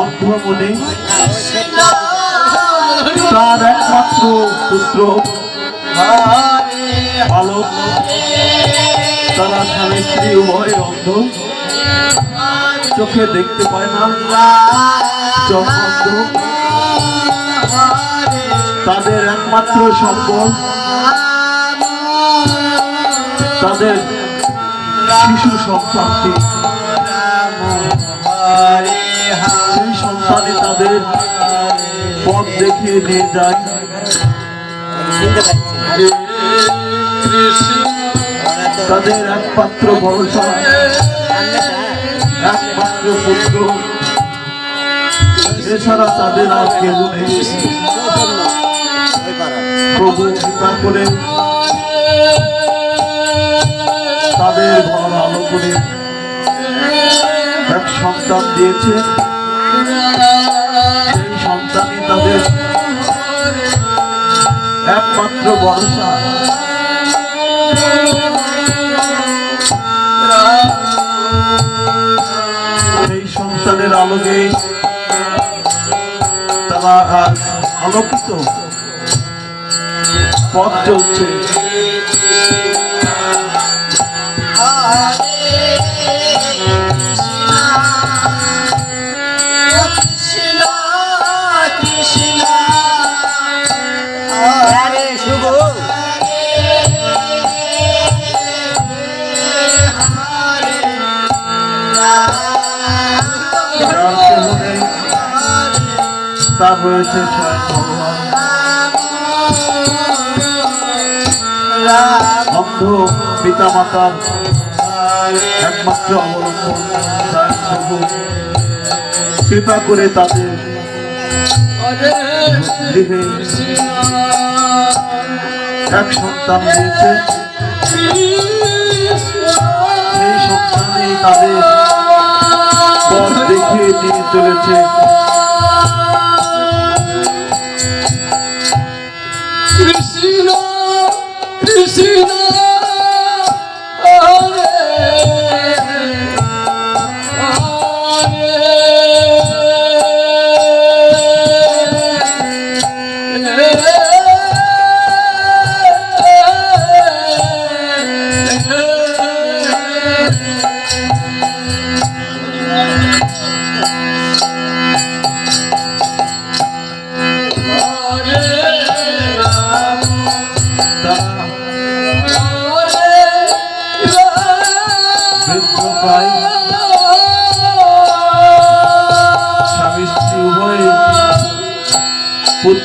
অন্ধমনে তার একমাত্র পুত্র বালক তারা স্বামী স্ত্রী উভয় অন্ধ চোখে দেখতে পায় না চোখ অন্ধ তাদের একমাত্র সম্পদ তাদের শিশু সন্তানটি সেই সন্তানই তাদের পথ দেখিয়ে নিয়ে যায়। তাদের একমাত্র ভরসা একমাত্র পুত্র। এছাড়া তাদের আর কেউ নেই। প্রভু কৃপা করে তাদের ঘর আলো করে এক সন্তান দিয়েছে। সেই সন্তানই তাদের একমাত্র ভরসা। সেই সন্তানের আলোকে তারা আলোকিত। পথ চলছে আরে শুভ অন্ধ পিতা মাতার একমাত্র অবলম্বন কৃপা করে তাদের এক সন্তান দিয়েছে। সেই সন্তানই তাদের পথ দেখিয়ে নিয়ে চলেছে।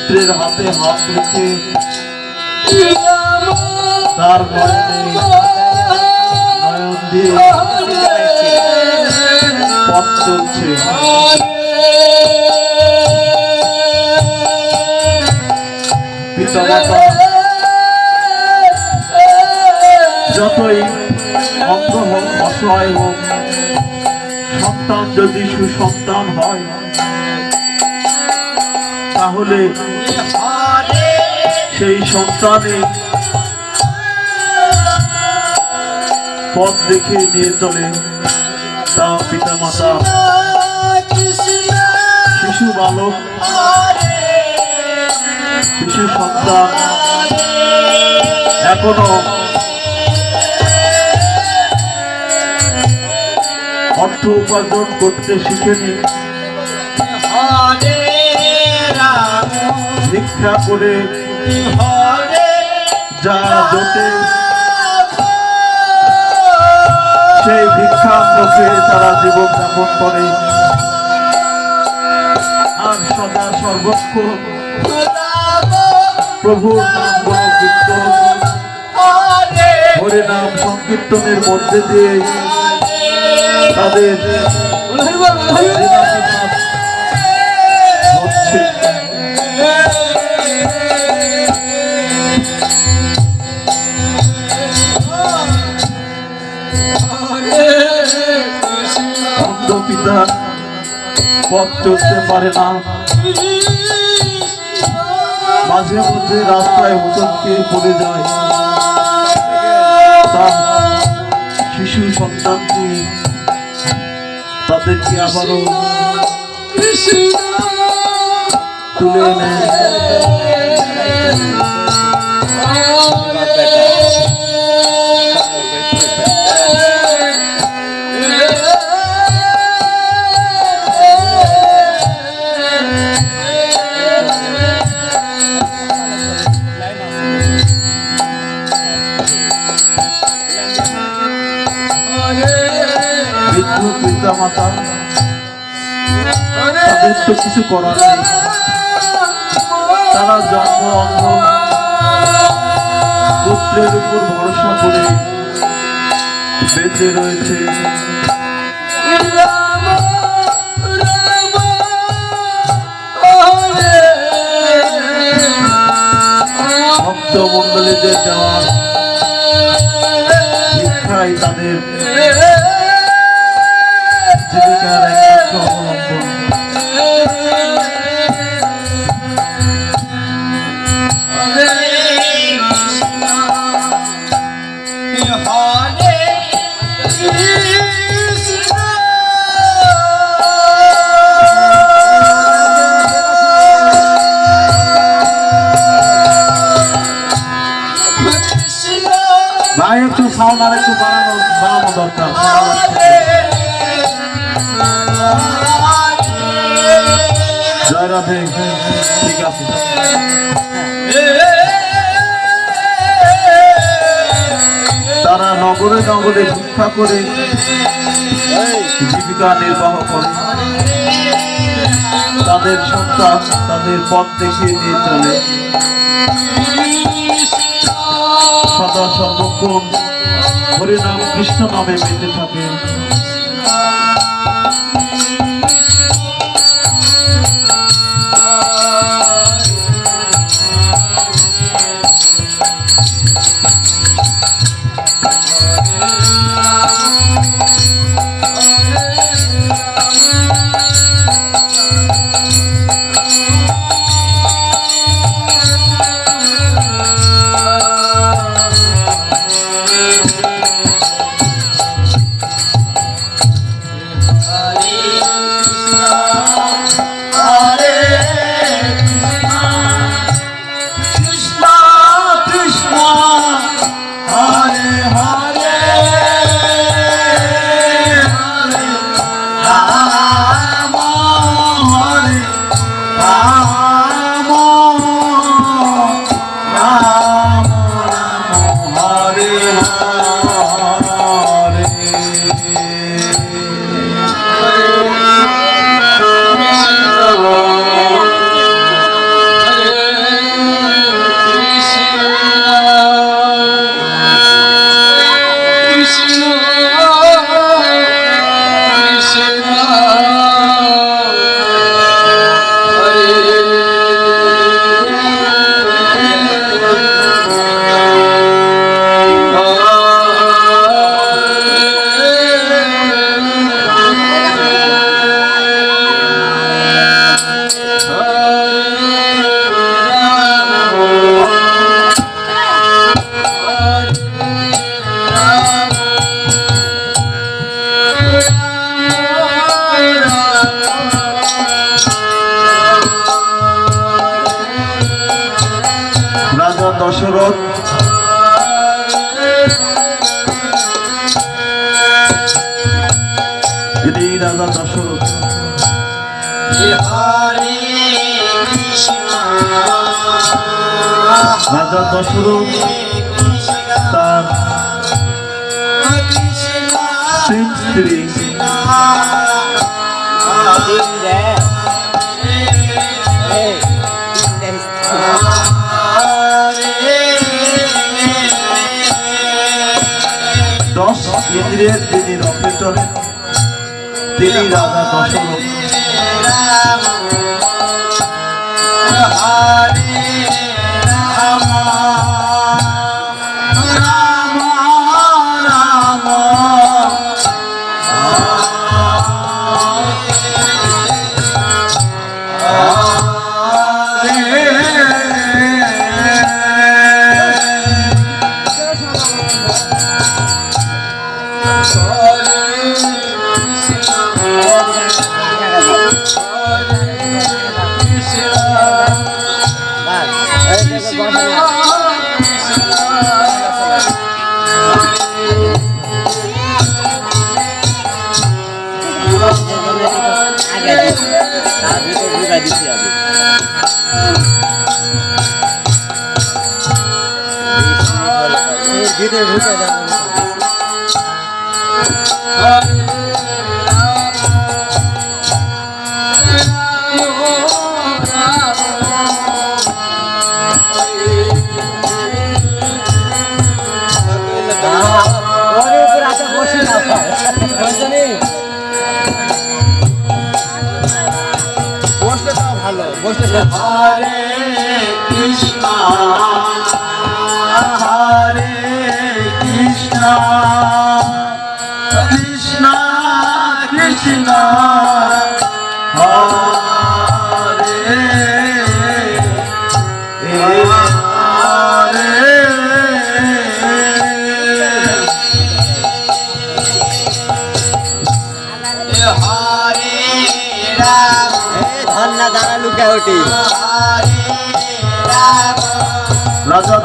পুত্রের হাতে হাত রেখে তার নয়নে চলছে যতই অন্ধ হোক, অসহায় হোক, সন্তান যদি সুসন্তান হয় তাহলে সেই সন্তানে পথ দেখে নিয়ে চলে তা পিতা মাতা শিশু বালক, শিশু সন্তান এখনও অর্থ উপার্জন করতে শিখেনি। ভিক্ষা করে। যা সেই ভিক্ষা মুখে তারা জীবন যাপন করে। আর সদা সর্বক্ষণ প্রভুর হরে নাম সংকীর্তনের মধ্যে দিয়ে তাদের অন্ধ পথ চলতে পারে না। মাঝে মধ্যে রাস্তায় হোসনকে পড়ে যায়। তার শিশু সন্তানকে তাদেরকে আবারও তুলে নেয়। মাতা। তাদের তো কিছু করার নেই। তারা জন্ম অন্ধ। পুত্রের উপর ভরসা করে বেঁচে রয়েছে। ভক্ত মন্ডলীদের দেওয়া শিক্ষাই তাদের। তারা নগরে নগরে ভিক্ষা করে। জীবিকা নির্বাহ করে। তাদের সন্তান তাদের পথ দেখিয়ে নিয়ে চলে। সদা সর্বক্ষণ হরিনাম কৃষ্ণ নামে বেঁচে থাকে। Yeah. দশরথ তার স্ত্রী দশ ইন্দ্রিয়ের তিনি রকেটর তিনি রাজা দশরথ তার ভিতরে ঢুকাই দিছি আমি ভিতরে ঢুকে যাবো Yeah.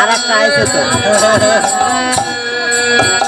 আর একটা আইসে তো।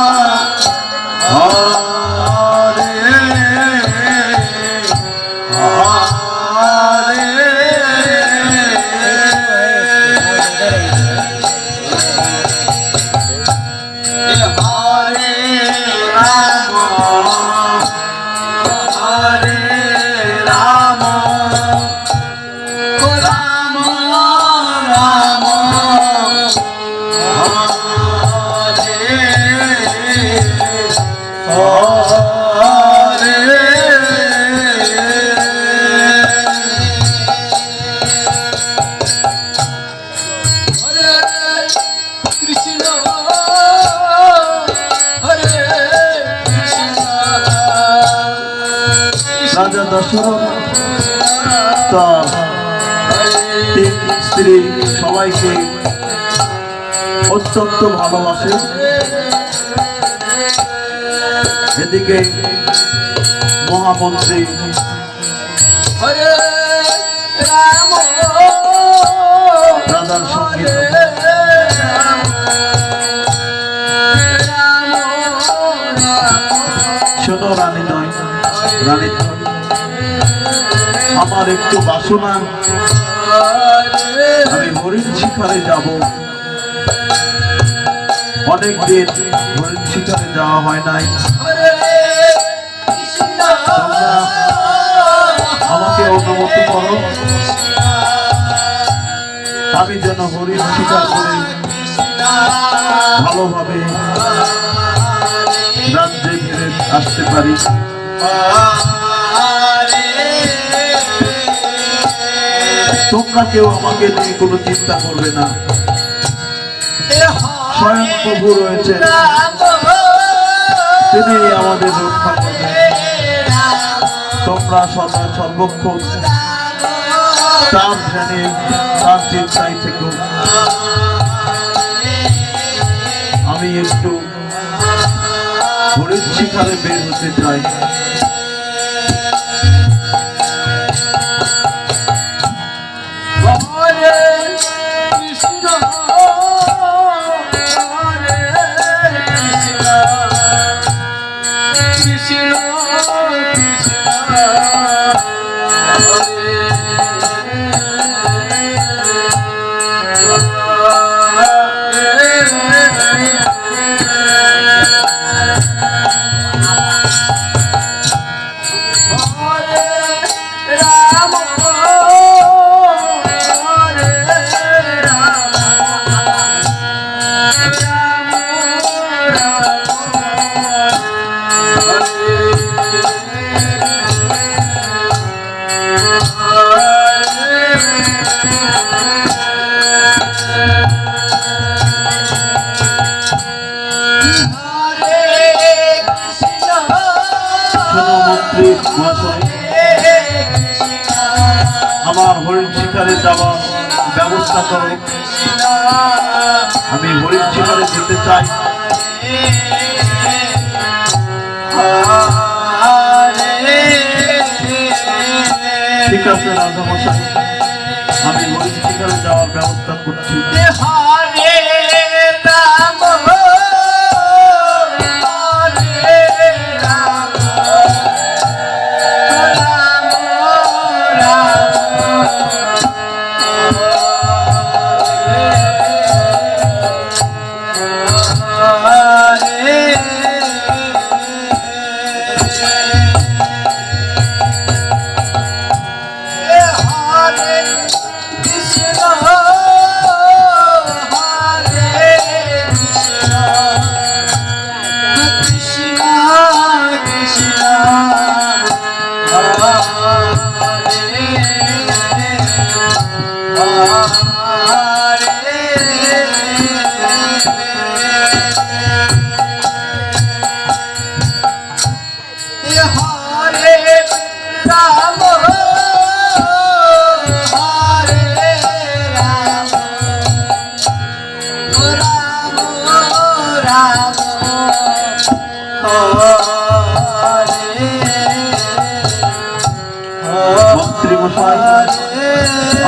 রাজা দশরথ তার স্ত্রী সবাইকে অত্যন্ত ভালোবাসে। এদিকে মহামন্ত্রী। সংগীত শোনো রানী নয় রানী আমার একটু বাসনা। আমি হরিণ শিকারে যাব। অনেক দিন হরিণ শিকারে যাওয়া হয় নাই। অনুমতি করো আমি যেন হরিণ শিকার করে ভালোভাবে রাজ্যে ফিরে আসতে পারি। তোমরা কেউ আমাকে নিয়ে কোনো চিন্তা করবে না। স্বয়ং প্রভু রয়েছে তিনি আমাদের রক্ষা করবেন। তোমরা সদা সর্বক্ষণ আমি একটু পরিচ্ছিকারে বের হতে চাই। Oh. যাওয়ার ব্যবস্থা করো। আমি হরিণ শিকারে যেতে চাই। ঠিক আছে, রাজামশাই। আমি হরিণ শিকারে যাওয়ার ব্যবস্থা করছি।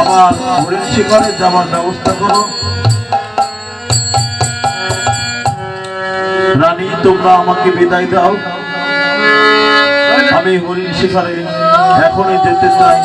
আমার হরিণ শিকারে যাওয়ার ব্যবস্থা করো। রানী তোমরা আমাকে বিদায় দাও। আমি হরিণ শিকারে এখনই যেতে চাই।